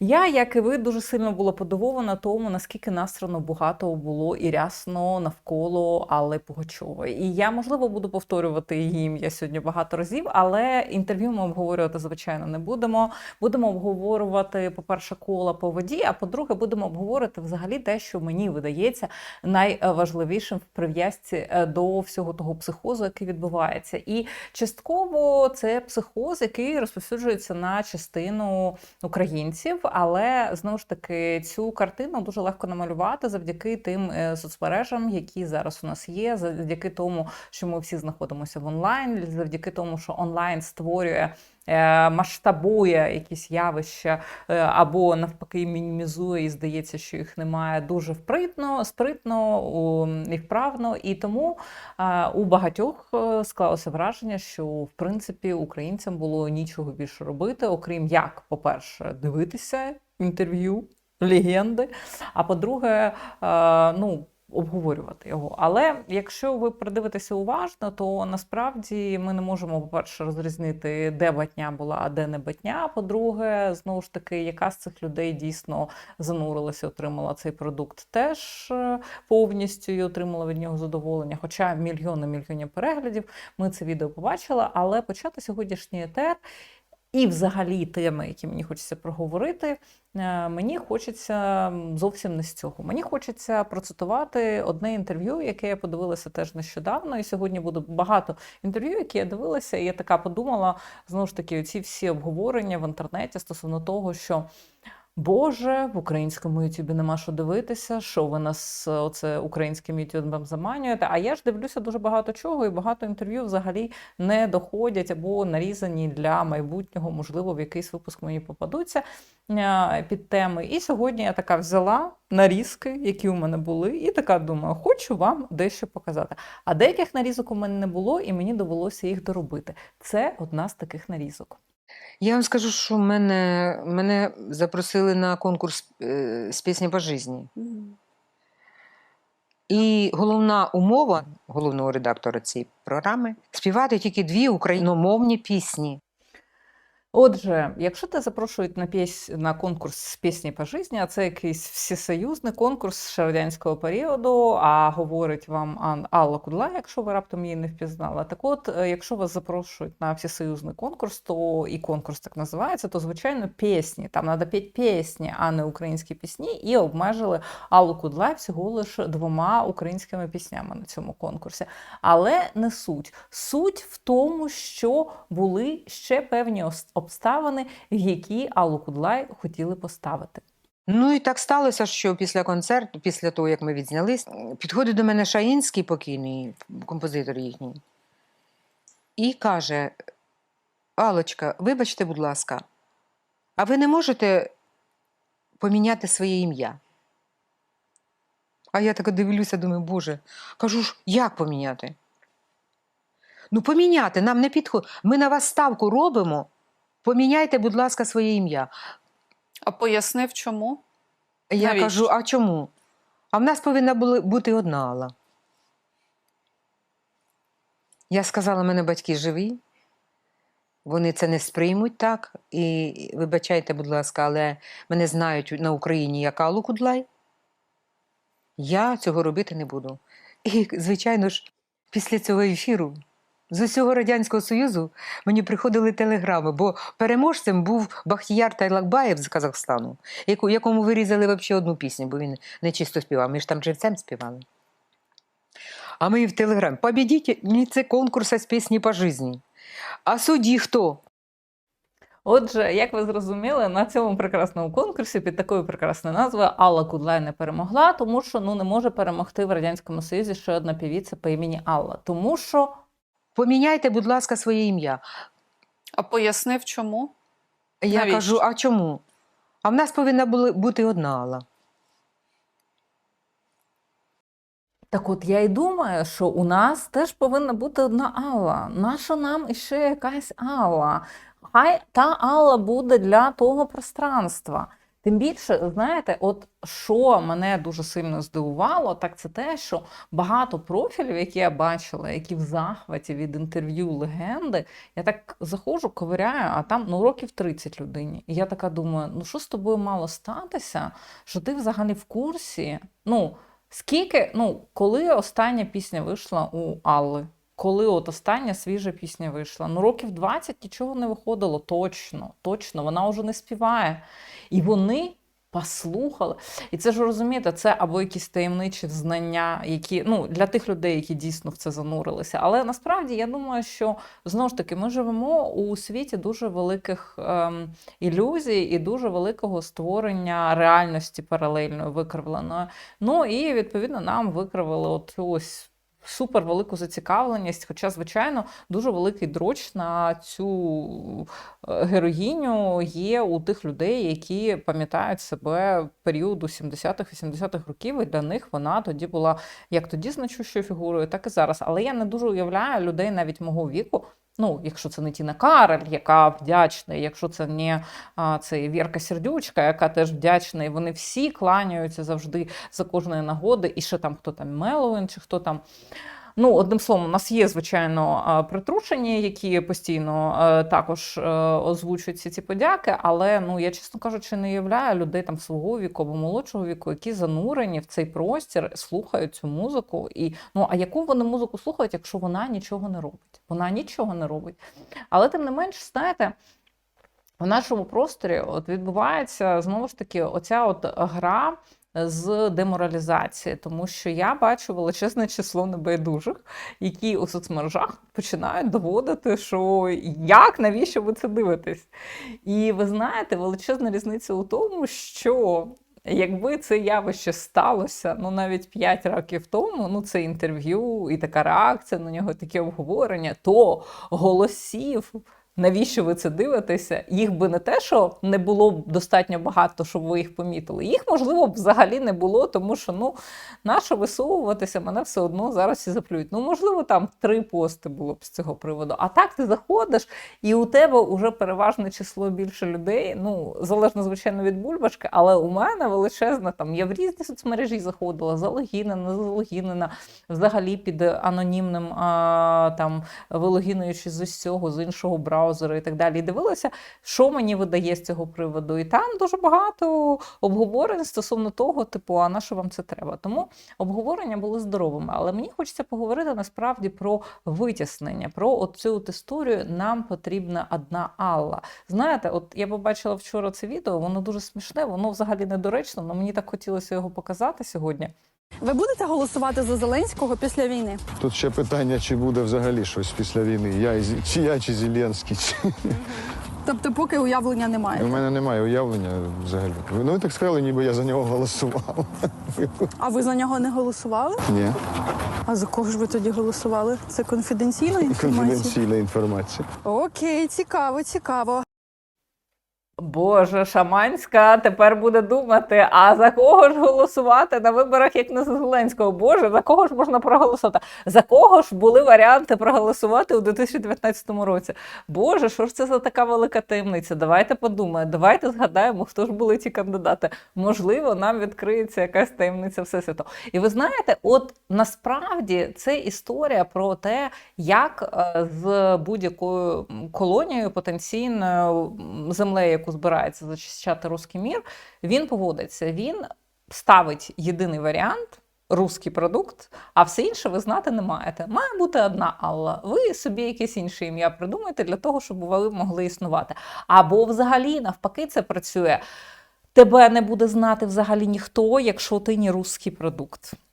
Я, як і ви, дуже сильно була подивована тому, наскільки настрано багато було і рясно навколо Алли Пугачової. І я, можливо, буду повторювати її ім'я сьогодні багато разів, але інтерв'ю ми обговорювати, звичайно, не будемо. Будемо обговорювати, по-перше, кола по воді, а по-друге, будемо обговорювати взагалі те, що мені видається найважливішим в прив'язці е, до всього того психозу, який відбувається. І частково це психоз, який розповсюджується на частину українців, але знову ж таки цю картину дуже легко намалювати завдяки тим е, соцмережам, які зараз у нас є, завдяки тому, що ми всі знаходимося в онлайн, завдяки тому, що онлайн створює. Е, Масштабує якісь явища е, або навпаки мінімізує, і здається, що їх немає дуже впритно, спритно і вправно. І тому у багатьох е, склалося враження, що в принципі українцям було нічого більше робити, окрім як, по-перше, дивитися інтерв'ю легенди. А по-друге, е, ну. Обговорювати його, але якщо ви придивитеся уважно, то насправді ми не можемо, по-перше, розрізнити, де батня була, а де не батня. По-друге, знову ж таки, яка з цих людей дійсно занурилася, отримала цей продукт теж е, повністю і отримала від нього задоволення. Хоча мільйони мільйонів переглядів ми це відео побачили, але почати сьогоднішній етер. І, взагалі, теми, які мені хочеться проговорити, е, мені хочеться зовсім не з цього. Мені хочеться процитувати одне інтерв'ю, яке я подивилася теж нещодавно. І сьогодні буде багато інтерв'ю, які я дивилася, і я така подумала знову ж таки, оці всі обговорення в інтернеті стосовно того, що. Боже, в українському Ютубі нема що дивитися, що ви нас е, оце українським Ютубом заманюєте. А я ж дивлюся дуже багато чого, і багато інтерв'ю взагалі не доходять або нарізані для майбутнього, можливо, в якийсь випуск мені попадуться е, під теми. І сьогодні я така взяла нарізки, які у мене були, і така думаю, хочу вам дещо показати. А деяких нарізок у мене не було, і мені довелося їх доробити. Це одна з таких нарізок. Я вам скажу, що мене, мене запросили на конкурс е, з пісні по житті. І головна умова головного редактора цієї програми співати тільки дві україномовні пісні. Отже, якщо тебе запрошують на піс... на конкурс з пісні по житті, а це якийсь всесоюзний конкурс ще радянського періоду, а говорить вам Ан- Алла Кудла, якщо ви раптом її не впізнали. Так от, е, якщо вас запрошують на всесоюзний конкурс, то і конкурс так називається, то звичайно пісні. Там треба піти пісні, а не українські пісні, і обмежили Аллу Кудлай всього лише двома українськими піснями на цьому конкурсі. Але не суть. Суть в тому, що були ще певні ос- обставини, які Аллу Кудлай хотіли поставити. Ну і так сталося, що після концерту, після того, як ми відзнялись, підходить до мене Шаїнський покійний, композитор їхній, і каже: Алочка, вибачте, будь ласка, а ви не можете поміняти своє ім'я? А я так дивлюся, думаю, Боже, кажу ж, як поміняти? Ну, поміняти, нам не підходить. Ми на вас ставку робимо. Поміняйте, будь ласка, своє ім'я. А пояснив, чому? Я Навіщо? кажу, а чому? А в нас повинна була бути одна Алла. Я сказала, мене батьки живі. Вони це не сприймуть так. І вибачайте, будь ласка, але мене знають на Україні як Аллу Кудлай. Я цього робити не буду. І, звичайно ж, після цього ефіру з усього Радянського Союзу мені приходили телеграми, бо переможцем був Бахтіяр Тайлакбаєв з Казахстану, якому вирізали взагалі одну пісню, бо він не чисто співав. Ми ж там живцем співали. А ми в телеграмі побідіть, це конкурс з пісні по житті. А судді хто? Отже, як ви зрозуміли, на цьому прекрасному конкурсі під такою прекрасною назвою Алла Кудлай не перемогла, тому що ну не може перемогти в радянському союзі ще одна півіця по імені Алла. Тому що Поміняйте, будь ласка, своє ім'я. А пояснив, чому? Я Навіщо? кажу, а чому? А в нас повинна була бути одна Алла. Так от я й думаю, що у нас теж повинна бути одна Алла. Наша нам іще якась Алла? Хай та Алла буде для того пространства. Тим більше, знаєте, от що мене дуже сильно здивувало, так це те, що багато профілів, які я бачила, які в захваті від інтерв'ю легенди, я так заходжу, ковиряю, а там ну років 30 людині. І я така думаю: ну що з тобою мало статися, що ти взагалі в курсі? Ну скільки, ну коли остання пісня вийшла у Алли? Коли от остання свіжа пісня вийшла? Ну, років 20 нічого не виходило, точно, точно, вона вже не співає. І вони послухали. І це ж розумієте, це або якісь таємничі знання, які ну для тих людей, які дійсно в це занурилися. Але насправді я думаю, що знову ж таки ми живемо у світі дуже великих ем, ілюзій і дуже великого створення реальності паралельної викривленої. Ну і відповідно нам викривили от ось. Супер велику зацікавленість, хоча, звичайно, дуже великий дроч на цю е, героїню є у тих людей, які пам'ятають себе періоду 70-х, 80-х років, і для них вона тоді була як тоді значущою фігурою, так і зараз. Але я не дуже уявляю людей навіть мого віку. Ну, якщо це не Тіна Карель, яка вдячна, якщо це не а, це Вірка Сердючка, яка теж вдячна, і вони всі кланяються завжди за кожної нагоди, і ще там хто там Меловин, чи хто там. Ну, одним словом, у нас є, звичайно, притрушені, які постійно також е, озвучують ці ці подяки, але ну я чесно кажучи, не уявляю людей там свого віку або молодшого віку, які занурені в цей простір, слухають цю музику. І ну а яку вони музику слухають, якщо вона нічого не робить? Вона нічого не робить. Але тим не менш, знаєте. В нашому просторі от відбувається знову ж таки оця от гра з деморалізації, тому що я бачу величезне число небайдужих, які у соцмережах починають доводити, що як, навіщо ви це дивитесь? І ви знаєте, величезна різниця у тому, що. Якби це явище сталося ну навіть 5 років тому, ну це інтерв'ю і така реакція на нього, таке обговорення, то голосів навіщо ви це дивитеся? Їх би не те, що не було б достатньо багато, щоб ви їх помітили. Їх, можливо, б взагалі не було, тому що ну, нащо висовуватися, мене все одно зараз і заплюють. Ну, можливо, там три пости було б з цього приводу. А так ти заходиш, і у тебе вже переважне число більше людей. Ну, залежно, звичайно, від бульбашки, але у мене величезна там. Я в різні соцмережі заходила, залогінена, залогінена, взагалі під анонімним а, там вилогінуючи з усього, з іншого браузера і так далі. І дивилася, що мені видає з цього приводу. І там дуже багато обговорень стосовно того, типу, а на що вам це треба? Тому обговорення були здоровими. Але мені хочеться поговорити насправді про витіснення, про оцю от історію. Нам потрібна одна Алла. Знаєте, от я побачила вчора це відео, воно дуже смішне, воно взагалі недоречно, але мені так хотілося його показати сьогодні. Ви будете голосувати за Зеленського після війни? Тут ще питання, чи буде взагалі щось після війни. Я чи я, чи Зеленський. Чи... Тобто, поки уявлення немає. У мене немає уявлення взагалі. Ну ви так сказали, ніби я за нього голосував. А ви за нього не голосували? Ні, А за кого ж ви тоді голосували? Це конфіденційна інформація? конфіденційна інформація. Окей, цікаво, цікаво. Боже, Шаманська тепер буде думати, а за кого ж голосувати на виборах, як не за Зеленського? Боже, за кого ж можна проголосувати? За кого ж були варіанти проголосувати у 2019 році? Боже, що ж це за така велика таємниця? Давайте подумаємо, давайте згадаємо, хто ж були ці кандидати. Можливо, нам відкриється якась таємниця Всесвіту. І ви знаєте, от насправді це історія про те, як е, з будь-якою колонією потенційною землею, яку збирається зачищати руський мір, він поводиться. Він ставить єдиний варіант. Руський продукт, а все інше ви знати не маєте. Має бути одна Алла. Ви собі якесь інше ім'я придумайте для того, щоб ви могли існувати. Або взагалі, навпаки, це працює. Тебе не буде знати взагалі ніхто, якщо ти не русський продукт.